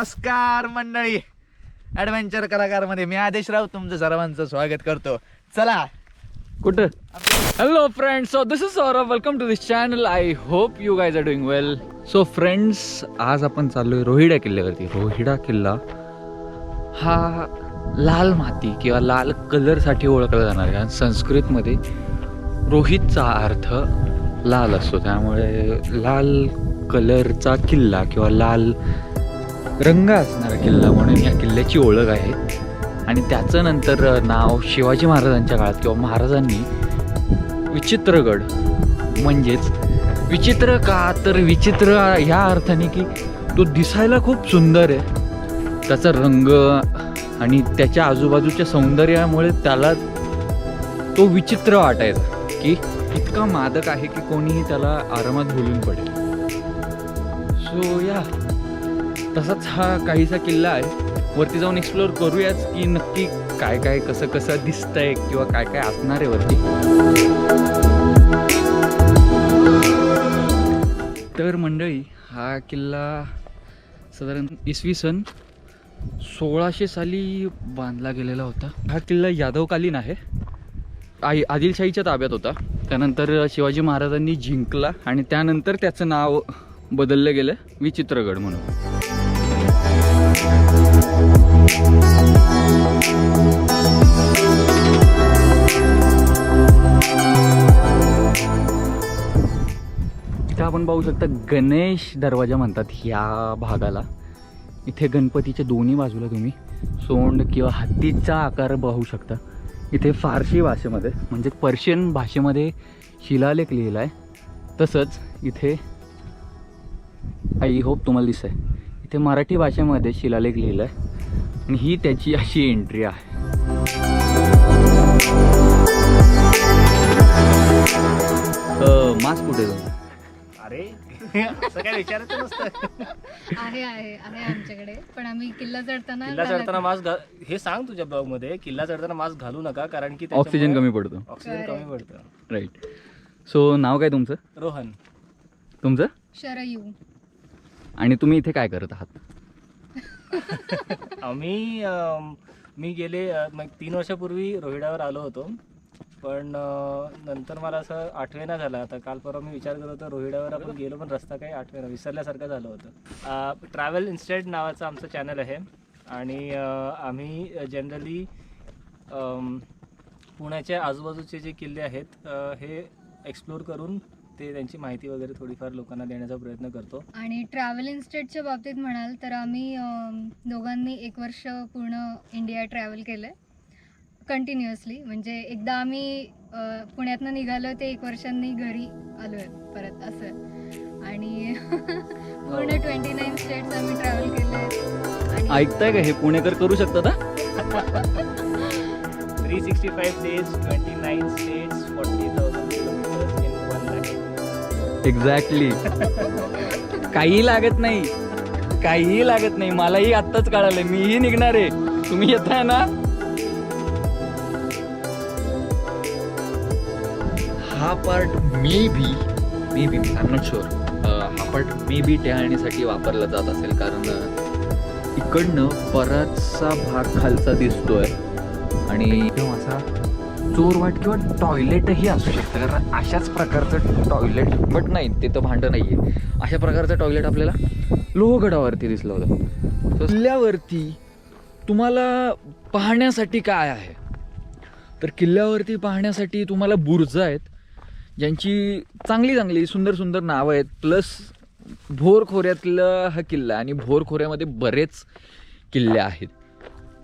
नमस्कार मंडळी. ऍडव्हेंचर कलाकारमध्ये मी आदेश राव तुमचं सर्वांचं स्वागत करतो. चला. कुठं? Hello friends so this is Saurabh welcome to this channel I hope you guys are doing well so friends आज आपण चाललोय रोहिडा किल्ल्यावरती. रोहिडा किल्ला हा लाल माती किंवा लाल कलरसाठी ओळखला जाणार आहे. कारण संस्कृतमध्ये रोहितचा अर्थ लाल असतो. त्यामुळे लाल कलरचा किल्ला किंवा लाल रंग असणारा किल्ला म्हणून या किल्ल्याची ओळख आहे. आणि त्याचं नंतर नाव शिवाजी महाराजांच्या काळात किंवा महाराजांनी विचित्रगड म्हणजेच विचित्र का तर विचित्र ह्या अर्थाने की तो दिसायला खूप सुंदर आहे. त्याचा रंग आणि त्याच्या आजूबाजूच्या सौंदर्यामुळे त्याला तो विचित्र वाटायचा की इतका मादक आहे की कोणीही त्याला आरामात बोलून पडेल. सो या तसाच हा काहीसा किल्ला आहे. वरती जाऊन एक्सप्लोअर करूयाच की नक्की काय काय कसं कसं दिसतंय किंवा काय काय असणार आहे वरती. तर मंडळी हा किल्ला साधारण इसवी सन सोळाशे साली बांधला गेलेला होता. हा किल्ला यादवकालीन आहे. आई आदिलशाहीच्या ताब्यात होता. त्यानंतर शिवाजी महाराजांनी जिंकला आणि त्यानंतर त्याचं नाव बदललं गेलं. विचित्रगड म्हणून. आपण पाहू शकता गणेश दरवाजा म्हणतात ह्या भागाला. इथे गणपतीच्या दोन्ही बाजूला तुम्ही सोंड किंवा हत्तीचा आकार पाहू शकता. इथे फारसी भाषेमध्ये म्हणजे पर्शियन भाषेमध्ये शिलालेख लिहिला आहे तसंच इथे आय होप तुम्हाला दिसत आहे इथे मराठी भाषेमध्ये शिलालेख लिहिला आहे आणि ही त्याची अशी एंट्री आहे. मास्क कुठे जाऊन अरे असं काय विचारायचं नसतं. आहे आहे आहे आमच्याकडे. पण आम्ही किल्ला चढताना किल्ला. मास्क घा- हे सांग तुझ्या ब्लॉगमध्ये किल्ला चढताना मास्क घालू नका कारण की ऑक्सिजन कमी पडतो. ऑक्सिजन कमी पडतं. राईट सो नाव काय तुमचं? रोहन. तुमचं? शरयू. आणि तुम्ही इथे काय करत आहात? आम्ही मी गेले तीन वर्षापूर्वी रोहिडावर आलो होतो. पण नंतर मला असं आठवेना झालं. आता काल परवा मी विचार करत होतो रोहिडावर आपण गेलो पण रस्ता काही आठवेना विसरल्यासारखं झालं होतं. ट्रॅव्हल इन्स्टेड नावाचं आमचं चॅनल आहे. आणि आम्ही जनरली पुण्याच्या आजूबाजूचे जे किल्ले आहेत हे एक्सप्लोर करून ते त्यांची माहिती वगैरे थोडीफार लोकांना देण्याचा प्रयत्न करतो. आणि ट्रॅव्हल इन्स्टेटच्या बाबतीत म्हणाल तर आम्ही दोघांनी एक वर्ष पूर्ण इंडिया ट्रॅव्हल केलं आहे कंटिन्युअसली म्हणजे एकदा आम्ही पुण्यातनं निघालो ते एक वर्षांनी घरी आलो आहे परत असं. आणि पूर्ण ट्वेंटी नाईन स्टेट्स आम्ही ट्रॅव्हल केले ऐकताय का हे? पुणेकर करू शकतात? Three sixty five days twenty nine states exactly काही लागत नाही. काहीही लागत नाही. मलाही आत्ताच कळालंय. मीही निघणार आहे. तुम्ही येत आहे ना? हा part maybe maybe I not sure हा पार्ट मे बी टेहाळणीसाठी वापरला जात असेल. कारण uh, इकडनं बराचसा भाग खालचा दिसतोय. आणि एकदम असा चोरवाट किंवा टॉयलेटही असू शकतं. कारण अशाच प्रकारचं टॉयलेट बट नाही ते तर भांडं नाही आहे अशा प्रकारचं टॉयलेट आपल्याला लोहगडावरती दिसलं होतं. तर किल्ल्यावरती तुम्हाला पाहण्यासाठी काय आहे? तर किल्ल्यावरती पाहण्यासाठी तुम्हाला बुर्ज आहेत ज्यांची चांगली चांगली सुंदर सुंदर नावं आहेत प्लस भोर खोऱ्यातला हा किल्ला आणि भोर खोऱ्यामध्ये बरेच किल्ले आहेत.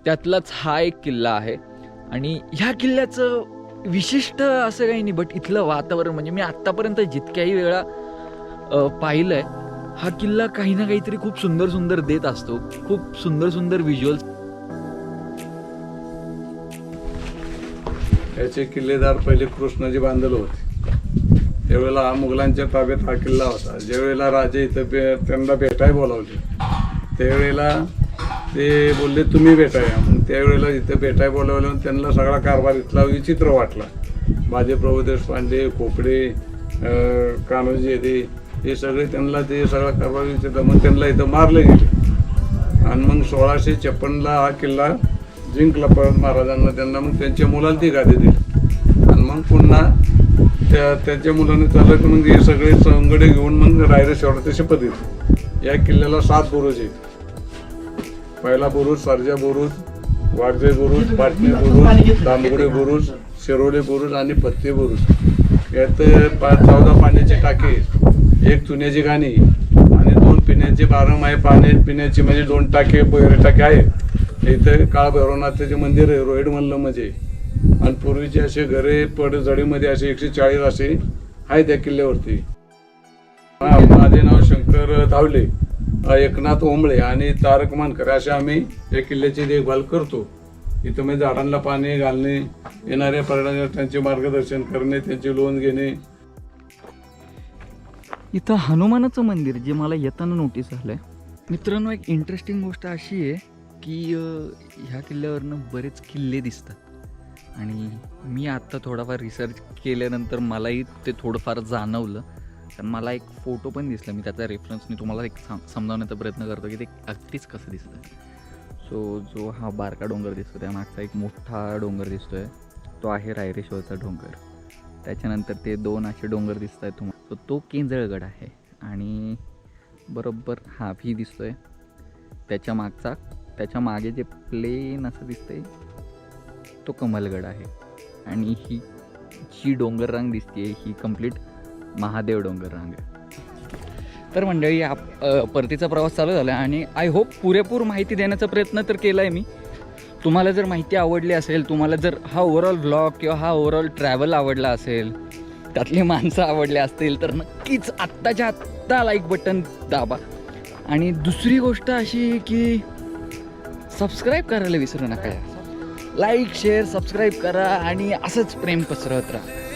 त्यातलाच हा एक किल्ला आहे. आणि ह्या किल्ल्याचं विशिष्ट असं काही नाही बट इथलं वातावरण म्हणजे मी आत्तापर्यंत जितक्याही वेळा पाहिलं पाहिलंय हा किल्ला काही ना काहीतरी खूप सुंदर सुंदर देत असतो. खूप सुंदर सुंदर व्हिज्युअल्स याचे किल्लेदार पहिले कृष्णाजी बांधले होते. त्यावेळेला हा मुघलांच्या ताब्यात हा किल्ला होता. ज्यावेळेला राजे इथं बे त्यांना भेटाय बोलावले त्यावेळेला ते बोलले तुम्ही भेटाया त्यावेळेला इथं भेटाय बोलावलं त्यांना सगळा कारभार इथला विचित्र वाटला. माझे प्रभू देशपांडे खोपडे कान्होजी येते हे सगळे त्यांना ते सगळा कारभार विचित्र मग त्यांना इथं मारले गेले. आणि मग सोळाशे छप्पनला हा किल्ला जिंकला परत महाराजांना त्यांना. मग त्यांच्या मुलाला ती गादी दिली. आणि मग पुन्हा त्या त्यांच्या मुलाने चालत मग हे सगळे संगडे घेऊन मग रायरेश्वराचे शपथ घेतली. या किल्ल्याला सात बुरुज आहेत. पहिला बुरुज सरजा बुरुज वाघजे बुरुज पाटणे बुरुज दामगुडे बुरुज शिरोली बुरुज आणि पत्ते बुरुज. यात पाच चौदा पाण्याची टाकी. एक चुन्याची गाणी आणि दोन पिण्याचे बारमाही पाणी पिण्याची म्हणजे दोन टाके वगैरे टाके आहेत इथं काळ भैरवनाथाचे मंदिर आहे रोहिड मल्ल म्हणजे. आणि पूर्वीचे असे घरे पडझडीमध्ये असे एकशे चाळीस असे आहेत त्या किल्ल्यावरती. माझे नाव शंकर धावले. एकनाथ ओंबळे आणि तारक मानकर असे आम्ही या किल्ल्याची देखभाल करतो. इथं मी झाडांना पाणी घालणे येणाऱ्या पर्यटकांचे मार्गदर्शन करणे त्यांची लोन घेणे. इथं हनुमानाचं मंदिर जे मला येताना नोटीस झालं आहे मित्रांनो एक इंटरेस्टिंग गोष्ट अशी आहे की ह्या किल्ल्यावरनं बरेच किल्ले दिसतात. आणि मी आत्ता थोडाफार रिसर्च केल्यानंतर मलाही ते थोडंफार जाणवलं. तर मला एक फोटो पण दिसला मी त्याचा रेफरन्स मी तुम्हाला एक सम समजावण्याचा प्रयत्न करतो की ते अगदीच कसं दिसतं सो जो हा बारका डोंगर दिसतो त्या मागचा एक मोठा डोंगर दिसतो आहे तो आहे रायरेश्वरचा डोंगर. त्याच्यानंतर ते दोन असे डोंगर दिसत आहेत तुम्हाला सो तो केंजळगड आहे आणि बरोबर हा व्ही आहे त्याच्या मागचा त्याच्यामागे जे प्लेन असं दिसतंय तो कमलगड आहे. आणि ही जी डोंगर रांग दिसते ही कंप्लीट महादेव डोंगर रांग. तर मंडळी आप परतीचा प्रवास चालू झाला आहे आणि आय होप पुरेपूर माहिती देण्याचा प्रयत्न तर केला आहे मी. तुम्हाला जर माहिती आवडली असेल तुम्हाला जर हा ओव्हरऑल ब्लॉग किंवा हा ओव्हरऑल ट्रॅव्हल आवडला असेल त्यातली माणसं आवडली असतील तर नक्कीच आत्ताच्या आत्ता लाईक बटन दाबा. आणि दुसरी गोष्ट अशी की सबस्क्राईब करायला विसरू नका. लाईक शेअर सबस्क्राईब करा आणि असंच प्रेम पसरवत राहा.